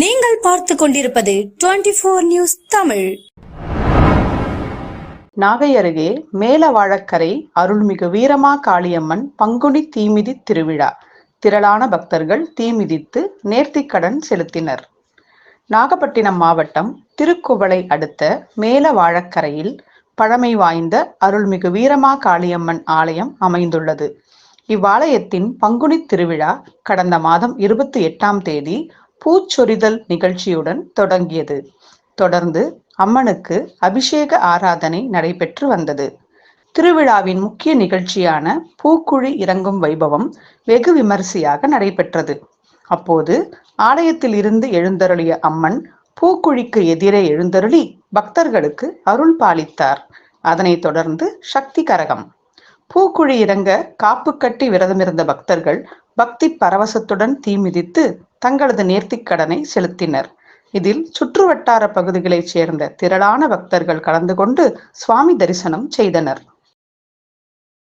நீங்கள் பார்த்து கொண்டிருப்பது twenty four news Tamil. Nagai அருகே மேலவாழக்கரை அருள்மிகு வீரமா காளியம்மன் பங்குனி தீமிதி திருவிழா. திரளான பக்தர்கள் தீமிதித்து நேர்த்திக்கடன் செலுத்தினர். நாகப்பட்டினம் மாவட்டம் திருக்குவளை அடுத்த மேலவாழக்கரையில் பழமை வாய்ந்த அருள்மிகு வீரமா காளியம்மன் ஆலயம் அமைந்துள்ளது. இவ்வாலயத்தின் பங்குனி திருவிழா கடந்த மாதம் இருபத்தி எட்டாம் தேதி பூச்சொரிதல் நிகழ்ச்சியுடன் தொடங்கியது. தொடர்ந்து அம்மனுக்கு அபிஷேக ஆராதனை நடைபெற்று வந்தது. திருவிழாவின் முக்கிய நிகழ்ச்சியான பூக்குழி இறங்கும் வைபவம் வெகு விமரிசையாக நடைபெற்றது. அப்போது ஆலயத்தில் இருந்து எழுந்தருளிய அம்மன் பூக்குழிக்கு எதிரே எழுந்தருளி பக்தர்களுக்கு அருள் பாலித்தார். அதனைத் தொடர்ந்து சக்தி கரகம். பூக்குழி இறங்க காப்பு கட்டி விரதமிருந்த பக்தர்கள் பக்தி பரவசத்துடன் தீ மிதித்து தங்களது நேர்த்திக் கடனை செலுத்தினர். இதில் சுற்றுவட்டார பகுதிகளைச் சேர்ந்த திரளான பக்தர்கள் கலந்து கொண்டு சுவாமி தரிசனம் செய்தனர்.